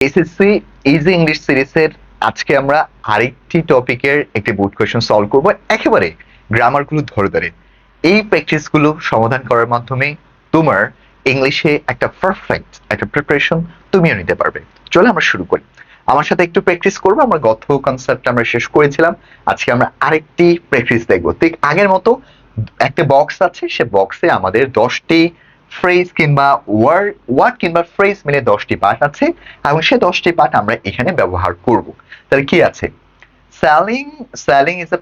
SSC easy English সিরিজের আজকে আমরা আরেকটি টপিকের একটি বুট কোয়েশন সলভ করব। একেবারে গ্রামারগুলো ধরে ধরে। এই প্র্যাকটিসগুলো সমাধান করার মাধ্যমে তোমার ইংলিশে একটা পারফেক্ট একটা প্রিপারেশন তুমিও নিতে পারবে। চলো আমরা শুরু করি। আমার সাথে একটু প্র্যাকটিস করব, আমরা গত কনসেপ্ট আমরা শেষ করেছিলাম। আজকে আমরা আরেকটি প্র্যাকটিস দেখব। ঠিক আগের মতো একটা বক্স আছে, সে বক্সে আমাদের দশটি ফ্রেজ কিংবা ওয়ার্ড ওয়ার্ড কিংবা ফ্রেজ মিলে দশটি পার্ট আছে, এবং সে দশটি পার্ট আমরা এখানে ব্যবহার করব। তাহলে কি আছে? স্যালিং স্যালিং ইজ এ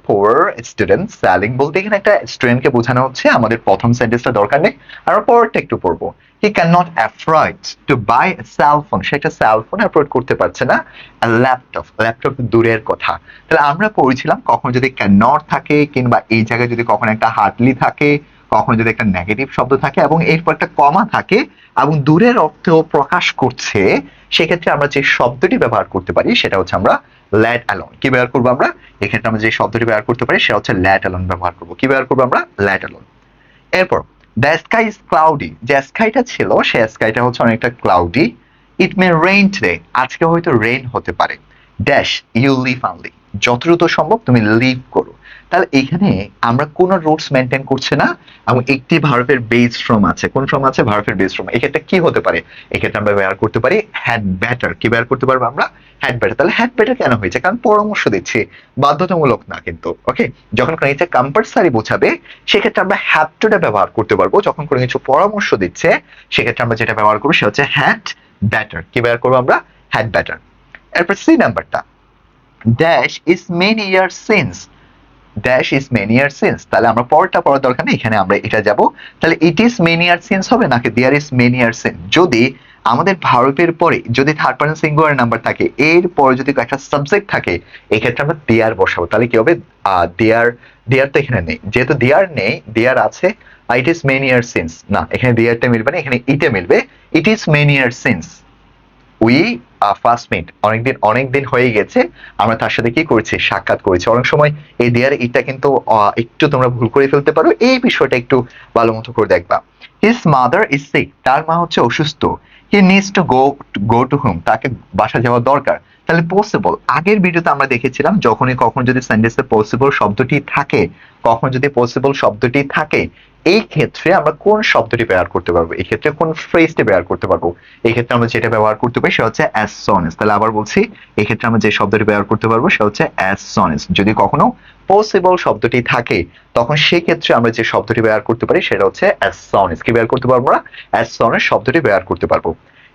স্টুডেন্ট স্যালিং বলতে এখানে একটা স্টুডেন্টকে বোঝানো হচ্ছে, আমাদের প্রথম সেন্টেন্সটা দরকার নেই পরেরটা একটু পড়ব। He can not afford to buy সে একটা করতে পারছে না ল্যাপটপ ল্যাপটপ দূরের কথা। তাহলে আমরা পড়েছিলাম কখন যদি ক্যান নট থাকে, কিংবা এই জায়গায় যদি কখন একটা হার্টলি থাকে কখনো যদি একটা নেগেটিভ শব্দ থাকে এবং এরপর একটা কমা থাকে এবং দূরের অর্থ প্রকাশ করছে, সেক্ষেত্রে আমরা যে শব্দটি ব্যবহার করতে পারি সেটা হচ্ছে আমরা ল্যাট অ্যালন কি ব্যবহার করব আমরা? এক্ষেত্রে আমরা যে শব্দটি ব্যবহার করতে পারি সেটা হচ্ছে ল্যাট অ্যালন ব্যবহার করব। কি ব্যবহার করব আমরা? ল্যাট অ্যালন এরপর দ্য স্কাই ইজ ক্লাউডি যে স্কাইটা ছিল সে স্কাইটা হচ্ছে অনেকটা cloudy it may rain today আজকে হয়তো রেইন হতে পারে। ড্যাশ ইউ লিভ আনলি যত দ্রুত সম্ভব তুমি লিভ করো। তাহলে এখানে আমরা কোন রুটস মেনটেন করছে না, এবং একটি ভার্বের বেস ফ্রম আছে। কোন ফ্রম আছে? ভার্বের বেস ফ্রম এক্ষেত্রে কি হতে পারে? এক্ষেত্রে আমরা ব্যবহার করতে পারি হ্যাড ব্যাটার কি ব্যবহার করতে পারব আমরা? হ্যাড ব্যাটার তাহলে হ্যাড ব্যাটার কেন হয়েছে? কারণ পরামর্শ দিচ্ছি। বাধ্যতামূলক না কিন্তু ওকে যখন কোনো কিছু কম্পালসারি বোঝাবে, সেক্ষেত্রে আমরা হ্যাড টুটা ব্যবহার করতে পারব। যখন কোনো কিছু পরামর্শ দিচ্ছে, সেক্ষেত্রে আমরা যেটা ব্যবহার করব, সেটা হচ্ছে হ্যাড ব্যাটার কি ব্যবহার করব আমরা? হ্যাড ব্যাটার এরপর সি নাম্বারটা dash is many year since dash is many year since তাহলে আমরা পরটা পড়ার দরকার নেই, এখানে আমরা এটা যাব। তাহলে it is many year since হবে নাকি there is many year since যদি আমাদের ভারতের পরে, যদি থার্ড পার্সন সিঙ্গুলার নাম্বার থাকে, এর পরে যদি একটা সাবজেক্ট থাকে, এক্ষেত্রে আমরা দেয়ার বসাবো। তাহলে কি হবে? দেয়ার দেয়ার তো এখানে নেই। যেহেতু দেয়ার নেই দেয়ার আছে it is many year since না, এখানে দেয়ারটা মিলবে না, এখানে ইটে মিলবে। It is many year since we first meet অনেকদিন হয়ে গেছে। আমরা তার সাথে কি করেছি? সাক্ষাৎ করেছি। অনেক সময় এই দেয়ার এটা কিন্তু একটু তোমরা ভুল করে ফেলতে পারো। এই বিষয়টা একটু ভালো মতো করে দেখবা। হিস মাদার ইজ সিক তার মা হচ্ছে অসুস্থ। He needs to go go to home তাকে বাসা যাওয়া দরকার। তাহলে পসিবল আগের ভিডিওতে আমরা দেখেছিলাম, যখনই কখন যদি সেন্টেন্সে পসিবল শব্দটি থাকে, কখন যদি পসিবল শব্দটি থাকে, এই ক্ষেত্রে আমরা কোন শব্দটি ব্যবহার করতে পারব? এই ক্ষেত্রে কোন ফ্রেজটি ব্যবহার করতে পারব? এই ক্ষেত্রে আমরা যেটা ব্যবহার করতে পারি সেটা হচ্ছে অ্যাজ সনেস তাহলে আবার বলছি, এই ক্ষেত্রে আমরা যে শব্দটি ব্যবহার করতে পারব সেটা হচ্ছে অ্যাজ সনেস যদি কখনো পসিবল শব্দটি থাকে, তখন সেই ক্ষেত্রে আমরা যে শব্দটি ব্যবহার করতে পারি, সেটা হচ্ছে অ্যাজ সনেস কি ব্যবহার করতে পারব আমরা? অ্যাজ সনেস শব্দটি ব্যবহার করতে পারব।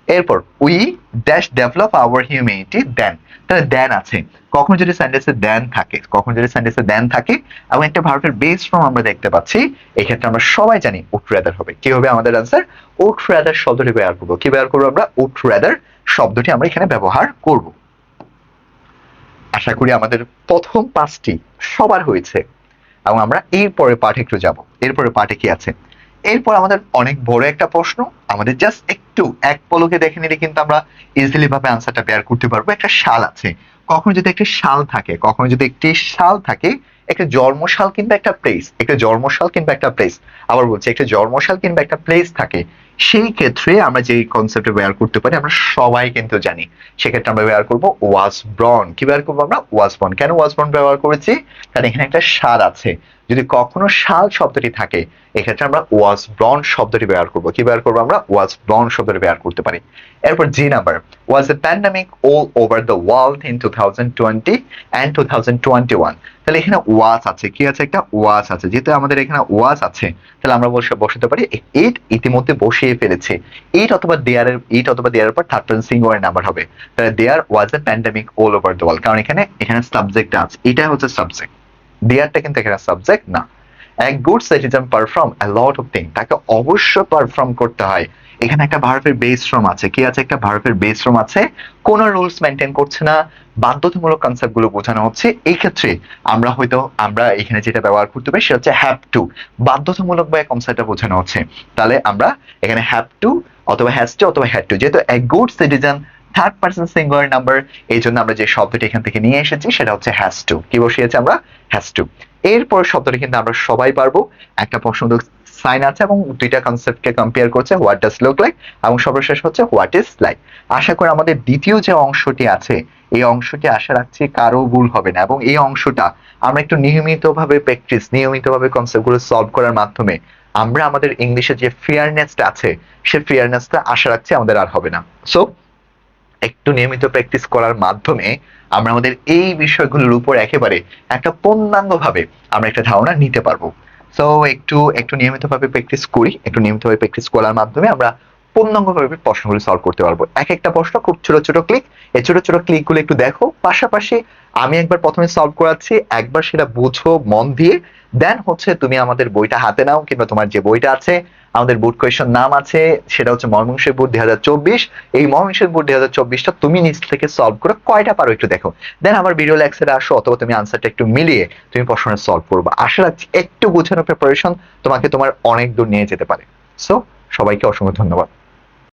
এরপর we dash develop our humanity then তাহলে দেন আছে। কখন যদি সেন্টেন্সে দেন থাকে, কখন যদি সেন্টেন্সে দেন থাকে, এবং একটা ভার্বের বেস ফর্ম আমরা দেখতে পাচ্ছি এই ক্ষেত্রে আমরা সবাই জানি উড রেদার হবে। কি হবে আমাদের আনসার উড রেদার শব্দটি ব্যবহার করব। কি ব্যবহার করব আমরা? উড রেদার শব্দটি আমরা এখানে ব্যবহার করব। আশা করি আমাদের প্রথম পাঁচটি সবার হয়েছে। এবং আমরা এরপরে পাঠে একটু যাব। এরপরে পাঠে কি আছে? এরপর আমাদের অনেক বড় একটা প্রশ্ন, আমাদের জাস্ট একটু এক পলকে দেখে নিলে কিন্তু আমরা ইজিলি ভাবে আনসারটা বের করতে পারব। একটা শাল আছে। কখনো যদি একটি শাল থাকে, কখনো যদি একটি শাল থাকে, একটা জন্মশাল কিংবা একটা প্লেস একটা জন্মশাল কিংবা একটা প্লেস আবার বলছি, একটা জন্মশাল কিংবা একটা প্লেস থাকে সেই ক্ষেত্রে আমরা যে কনসেপ্টে ব্যবহার করতে পারি, আমরা সবাই কিন্তু জানি। সেক্ষেত্রে আমরা ব্যবহার করব ওয়াজ ব্রন কি ব্যবহার করব আমরা? ওয়াজ ব্রন কেন ওয়াজ ব্রন ব্যবহার করেছি? কারণ এখানে একটা সার আছে। যদি কখনো শাল শব্দটি থাকে, এক্ষেত্রে আমরা ওয়াজ ব্রন শব্দটি ব্যবহার করব। কি ব্যবহার করব আমরা? ওয়াজ ব্রন শব্দটি ব্যবহার করতে পারি। এরপর G number was a pandemic all over the world in two thousand twenty and two thousand twenty one তাহলে এখানে ওয়াজ আছে। কি আছে? একটা ওয়াজ আছে। যেহেতু আমাদের এখানে ওয়াজ আছে, তাহলে আমরা বসে বসাতে পারি। ইট ইতিমধ্যে বসিয়ে ফেলেছে। ইট অথবা দেয়ারের এইট অথবা দেয়ার পর থার্ড পার্সন সিঙ্গুলার নাম্বার হবে। তাহলে there was a pandemic all over the world কারণ এখানে এখানে সাবজেক্ট আছে। এটা হচ্ছে সাবজেক্ট দেয়ারটা কিন্তু এখানে সাবজেক্ট না। এক good citizen perform a lot of thing তাকে অবশ্যই পারফর্ম করতে হয়। এখানে একটা ভারতের বেস ফ্রম আছে। কি আছে? একটা ভারতের বেস ফ্রম আছে। কোন রুলস মেনটেন করছে না। বাধ্যতামূলক কনসেপ্টগুলো বোঝানো হচ্ছে। এই ক্ষেত্রে আমরা হয়তো, আমরা এখানে যেটা ব্যবহার করতে পারি, সেটা হচ্ছে হ্যাভ টু বাধ্যতামূলক ভাবে কনসেপ্টটা বোঝানো হচ্ছে। তাহলে আমরা এখানে হ্যাভ টু অথবা হ্যাজ টু অথবা হ্যাড টু যেহেতু এক good citizen third person singular number এই জন্য আমরা যে শব্দটি এখান থেকে নিয়ে এসেছি, সেটা হচ্ছে হ্যাজ টু কি বসিয়েছি আমরা? হ্যাজ টু এরপর শব্দটি কিন্তু আমরা সবাই পারব। একটা প্রশ্ন সাইন আছে এবং দুইটা কনসেপ্টকে কম্পেয়ার করছে হোয়াট ডাস লুক লাইক এবং সর্বশেষ হচ্ছে হোয়াট ইজ লাইক আশা করি আমাদের দ্বিতীয় যে অংশটি আছে, এই অংশটি আশা রাখছি কারও ভুল হবে না এবং এই অংশটা আমরা একটু নিয়মিতভাবে প্র্যাকটিস নিয়মিতভাবে কনসেপ্টগুলো সলভ করার মাধ্যমে আমরা আমাদের ইংলিশে যে ফেয়ারনেসটা আছে, সে ফেয়ারনেসটা আশা রাখছি আমাদের আর হবে না। সো একটু নিয়মিত প্র্যাকটিস করার মাধ্যমে আমরা আমাদের এই বিষয়গুলোর উপর একেবারে একটা পূর্ণাঙ্গভাবে আমরা একটা ধারণা নিতে পারব। সো একটু একটু নিয়মিতভাবে প্র্যাকটিস করি, একটু নিয়মিতভাবে প্র্যাকটিস করার মাধ্যমে আমরা পূর্ণাঙ্গভাবে প্রশ্নগুলো সলভ করতে পারব। এক একটা প্রশ্ন খুব ছোট ছোট ক্লিক এই ছোট ছোট ক্লিকগুলো একটু দেখো, পাশাপাশি আমি একবার প্রথমে সলভ করাচ্ছি, একবার সেটা বুঝো মন দিয়ে দেন হচ্ছে তুমি আমাদের বইটা হাতে নাও, কিংবা তোমার যে বইটা আছে, আমাদের বুট কোয়েশন নাম আছে, সেটা হচ্ছে ময়মনসিংহ বুট দুই হাজার চব্বিশ। এই ময়মনসিংহ বুট দুই হাজার চব্বিশটা তুমি নিজ থেকে সলভ করে কয়টা পারো একটু দেখো। দেন আমার ভিডিও লেক্সারে আসো, অথবা তুমি আনসারটা একটু মিলিয়ে তুমি প্রশ্নটা সলভ করবে। আশা রাখছি একটু গোছানো প্রিপারেশন তোমাকে তোমার অনেক দূর নিয়ে যেতে পারে। সো সবাইকে অসংখ্য ধন্যবাদ।